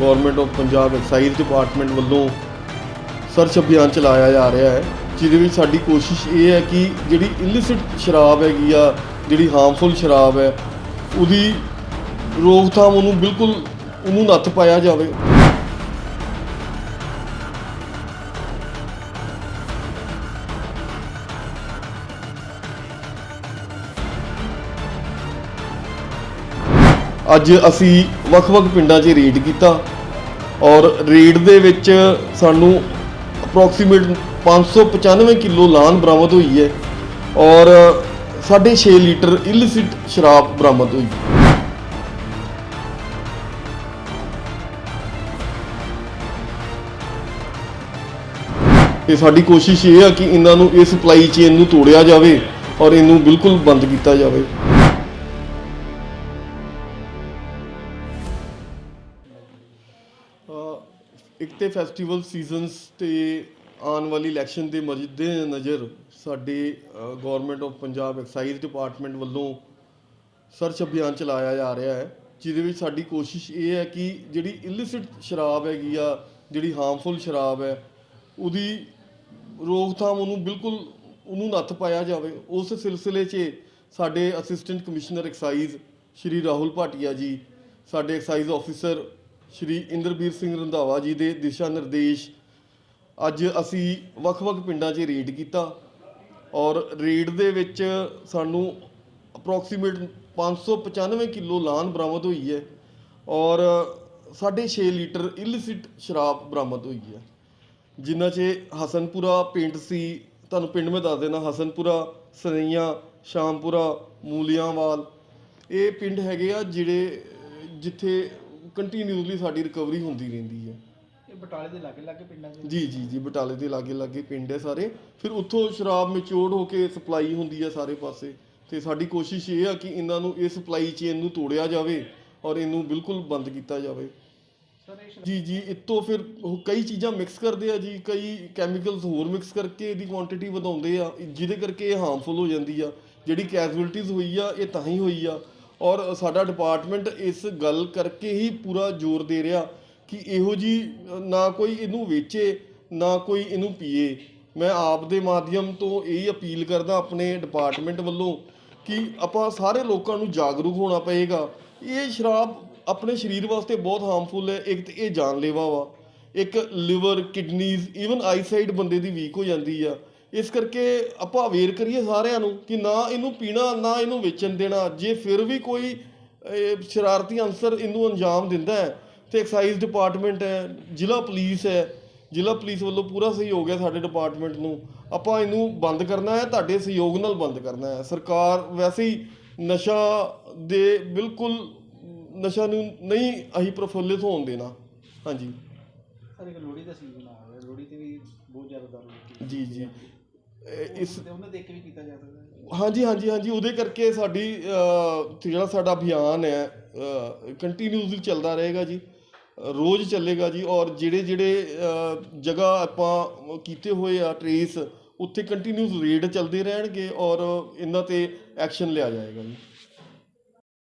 Government of Punjab excise department ਵੱਲੋਂ search ਅਭਿਆਨ ਚਲਾਇਆ ਜਾ ਰਿਹਾ ਹੈ, ਜਿਹਦੇ ਵਿੱਚ ਸਾਡੀ ਕੋਸ਼ਿਸ਼ ਇਹ ਹੈ ਕਿ ਜਿਹੜੀ ਇਲਿਸਿਟ ਸ਼ਰਾਬ ਹੈਗੀ ਆ, ਜਿਹੜੀ ਹਾਰਮਫੁਲ ਸ਼ਰਾਬ ਹੈ, ਉਹਦੀ ਰੋਕਥਾਮ ਉਹਨੂੰ ਬਿਲਕੁਲ ਉਹਨੂੰ ਨੱਥ ਪਾਇਆ ਜਾਵੇ। ਅੱਜ ਅਸੀਂ ਵੱਖ-ਵੱਖ ਪਿੰਡਾਂ 'ਚ ਰੇਡ ਕੀਤਾ ਔਰ ਰੇਡ ਦੇ ਵਿੱਚ ਸਾਨੂੰ ਅਪਰੋਕਸੀਮੇਟ 595 ਕਿਲੋ ਲਾਨ ਬਰਾਮਦ ਹੋਈ ਹੈ ਔਰ 6.5 ਲੀਟਰ ਇਲਿਸਿਟ ਸ਼ਰਾਬ ਬਰਾਮਦ ਹੋਈ। ਤੇ ਸਾਡੀ ਕੋਸ਼ਿਸ਼ ਇਹ ਆ ਕਿ ਇਹਨਾਂ ਨੂੰ ਇਹ ਸਪਲਾਈ ਚੇਨ ਨੂੰ ਤੋੜਿਆ ਜਾਵੇ ਔਰ ਇਹਨੂੰ ਬਿਲਕੁਲ ਬੰਦ ਕੀਤਾ ਜਾਵੇ। ਇੱਕ ਤੇ ਫੈਸਟੀਵਲ ਸੀਜ਼ਨਸ ਤੇ ਆਉਣ ਵਾਲੀ ਇਲੈਕਸ਼ਨ ਦੇ ਮੱਦੇ ਨਜ਼ਰ ਸਾਡੇ government of Punjab excise department ਵੱਲੋਂ ਸਰਚ ਅਭਿਆਨ ਚਲਾਇਆ ਜਾ ਰਿਹਾ ਹੈ, ਜਿਹਦੇ ਵਿੱਚ ਸਾਡੀ ਕੋਸ਼ਿਸ਼ ਇਹ ਹੈ ਕਿ ਜਿਹੜੀ ਇਲਿਸਿਟ ਸ਼ਰਾਬ ਹੈਗੀ ਆ, ਜਿਹੜੀ ਹਾਰਮਫੁਲ ਸ਼ਰਾਬ ਹੈ, ਉਹਦੀ ਰੋਕਥਾਮ ਉਹਨੂੰ ਬਿਲਕੁਲ ਉਹਨੂੰ ਨੱਥ ਪਾਇਆ ਜਾਵੇ। ਉਸ ਸਿਲਸਿਲੇ 'ਚ ਸਾਡੇ assistant commissioner excise Shri Rahul Bhatia ji, ਸਾਡੇ ਐਕਸਾਈਜ਼ ਆਫੀਸਰ ਸ਼੍ਰੀ ਇੰਦਰਬੀਰ ਸਿੰਘ ਰੰਧਾਵਾ ਜੀ ਦੇ ਦਿਸ਼ਾ ਨਿਰਦੇਸ਼। ਅੱਜ ਅਸੀਂ ਵੱਖ-ਵੱਖ ਪਿੰਡਾਂ 'ਚ ਰੇਡ ਕੀਤਾ ਔਰ ਰੇਡ ਦੇ ਵਿੱਚ ਸਾਨੂੰ ਅਪਰੋਕਸੀਮੇਟ 595 ਕਿਲੋ ਲਾਨ ਬਰਾਮਦ ਹੋਈ ਹੈ ਔਰ 6.5 ਲੀਟਰ ਇਲਿਸਿਟ ਸ਼ਰਾਬ ਬਰਾਮਦ ਹੋਈ ਹੈ। ਜਿਨ੍ਹਾਂ 'ਚ ਹਸਨਪੁਰਾ ਪਿੰਡ ਸੀ, ਤੁਹਾਨੂੰ ਪਿੰਡ ਮੈਂ ਦੱਸ ਦੇਣਾ ਹਸਨਪੁਰਾ ਸਰਈਆਂ ਸ਼ਾਮਪੁਰਾ, ਮੂਲੀਆਂਵਾਲ। ਇਹ ਪਿੰਡ ਹੈਗੇ ਆ ਜਿਹੜੇ ਜਿੱਥੇ ਕੰਟੀਨਿਊਸਲੀ ਸਾਡੀ ਰਿਕਵਰੀ ਹੁੰਦੀ ਰਹਿੰਦੀ ਹੈ। ਇਹ ਬਟਾਲੇ ਦੇ ਲਾਗੇ ਲਾਗੇ ਪਿੰਡਾਂ ਦੇ ਜੀ ਜੀ ਜੀ ਬਟਾਲੇ ਦੇ ਲਾਗੇ ਲਾਗੇ ਪਿੰਡ ਹੈ ਸਾਰੇ। ਫਿਰ ਉੱਥੋਂ ਸ਼ਰਾਬ ਮੈਚੋਰਡ ਹੋ ਕੇ ਸਪਲਾਈ ਹੁੰਦੀ ਹੈ ਸਾਰੇ ਪਾਸੇ। ਤੇ ਸਾਡੀ ਕੋਸ਼ਿਸ਼ ਇਹ ਆ ਕਿ ਇਹਨਾਂ ਨੂੰ ਇਹ ਸਪਲਾਈ ਚੇਨ ਨੂੰ ਤੋੜਿਆ ਜਾਵੇ ਔਰ ਇਹਨੂੰ ਬਿਲਕੁਲ ਬੰਦ ਕੀਤਾ ਜਾਵੇ। ਜੀ ਜੀ ਇਤੋਂ ਫਿਰ ਉਹ ਕਈ ਚੀਜ਼ਾਂ ਮਿਕਸ ਕਰਦੇ ਆ ਜੀ। ਕਈ ਕੈਮੀਕਲਸ ਹੋਰ ਮਿਕਸ ਕਰਕੇ ਇਹਦੀ ਕੁਆਂਟੀਟੀ ਵਧਾਉਂਦੇ ਆ। ਜਿਹਦੇ ਕਰਕੇ ਇਹ ਹਾਰਮਫੁਲ ਹੋ ਜਾਂਦੀ ਆ। ਜਿਹੜੀ ਕੈਜੂਅਲਟੀਜ਼ ਹੋਈ ਆ ਇਹ ਤਾਂ ਹੀ ਹੋਈ ਆ। ਔਰ ਸਾਡਾ ਡਿਪਾਰਟਮੈਂਟ ਇਸ ਗੱਲ ਕਰਕੇ ਹੀ ਪੂਰਾ ਜ਼ੋਰ ਦੇ ਰਿਹਾ ਕਿ ਇਹੋ ਜੀ, ਨਾ ਕੋਈ ਇਹਨੂੰ ਵੇਚੇ, ਨਾ ਕੋਈ ਇਹਨੂੰ ਪੀਏ। ਮੈਂ ਆਪ ਦੇ ਮਾਧਿਅਮ ਤੋਂ ਇਹ ਅਪੀਲ ਕਰਦਾ ਆਪਣੇ ਡਿਪਾਰਟਮੈਂਟ ਵੱਲੋਂ ਕਿ ਆਪਾਂ ਸਾਰੇ ਲੋਕਾਂ ਨੂੰ ਜਾਗਰੂਕ ਹੋਣਾ ਪਏਗਾ। ਇਹ ਸ਼ਰਾਬ ਆਪਣੇ ਸਰੀਰ ਵਾਸਤੇ ਬਹੁਤ ਹਾਰਮਫੁਲ ਹੈ। ਇੱਕ ਤੇ ਇਹ ਜਾਨਲੇਵਾ ਵਾ। ਇੱਕ ਲਿਵਰ ਕਿਡਨੀਜ਼ ਈਵਨ ਆਈਸਾਈਟ ਬੰਦੇ ਦੀ ਵੀਕ ਹੋ ਜਾਂਦੀ ਆ। ਇਸ ਕਰਕੇ ਆਪਾਂ ਅਵੇਅਰ ਕਰੀਏ ਸਾਰਿਆਂ ਨੂੰ ਕਿ ਨਾ ਇਹਨੂੰ ਪੀਣਾ ਨਾ ਇਹਨੂੰ ਵੇਚਣ ਦੇਣਾ। ਜੇ ਫਿਰ ਵੀ ਕੋਈ ਸ਼ਰਾਰਤੀ ਅਨਸਰ ਇਹਨੂੰ ਅੰਜਾਮ ਦਿੰਦਾ ਹੈ ਤੇ ਐਕਸਾਈਜ਼ ਡਿਪਾਰਟਮੈਂਟ ਹੈ ਜ਼ਿਲ੍ਹਾ ਪੁਲਿਸ ਹੈ ਜ਼ਿਲ੍ਹਾ ਪੁਲਿਸ ਵੱਲੋਂ ਪੂਰਾ ਸਹਿਯੋਗ ਹੈ ਸਾਡੇ ਡਿਪਾਰਟਮੈਂਟ ਨੂੰ। ਆਪਾਂ ਇਹਨੂੰ ਬੰਦ ਕਰਨਾ ਹੈ ਤੁਹਾਡੇ ਸਹਿਯੋਗ ਨਾਲ ਬੰਦ ਕਰਨਾ ਹੈ। ਸਰਕਾਰ ਵੈਸੇ ਹੀ ਨਸ਼ਾ ਦੇ ਬਿਲਕੁਲ ਨਸ਼ਾ ਨੂੰ ਨਹੀਂ ਅਸੀਂ ਪ੍ਰਫੁੱਲਿਤ ਹੋਣ ਦੇਣਾ। ਹਾਂਜੀ। ਇੱਕ ਲੋਹੜੀ ਦਾ ਸੀਜ਼ਨ ਆ ਰਿਹਾ ਲੋਹੜੀ ਤੇ ਵੀ ਬਹੁਤ ਜ਼ਿਆਦਾ ਦਾਰੂ ਜੀ ਜੀ। ਇਸ ਉਹਨੂੰ ਦੇਖ ਕੇ ਵੀ ਕੀਤਾ ਜਾ ਸਕਦਾ ਹਾਂਜੀ ਹਾਂਜੀ ਹਾਂਜੀ ਉਹਦੇ ਕਰਕੇ ਸਾਡੀ ਜਿਹੜਾ ਸਾਡਾ ਅਭਿਆਨ ਹੈ ਕੰਟੀਨਿਊਸਲੀ ਚੱਲਦਾ ਰਹੇਗਾ ਜੀ ਰੋਜ਼ ਚੱਲੇਗਾ ਜੀ ਔਰ ਜਿਹੜੇ ਜਿਹੜੇ ਜਗ੍ਹਾ ਆਪਾਂ ਕੀਤੇ ਹੋਏ ਆ ਟਰੇਸ ਉੱਥੇ ਕੰਟੀਨਿਊਸ ਰੇਡ ਚੱਲਦੇ ਰਹਿਣਗੇ ਔਰ ਇਹਨਾਂ ਤੇ ਐਕਸ਼ਨ ਲਿਆ ਜਾਏਗਾ ਜੀ।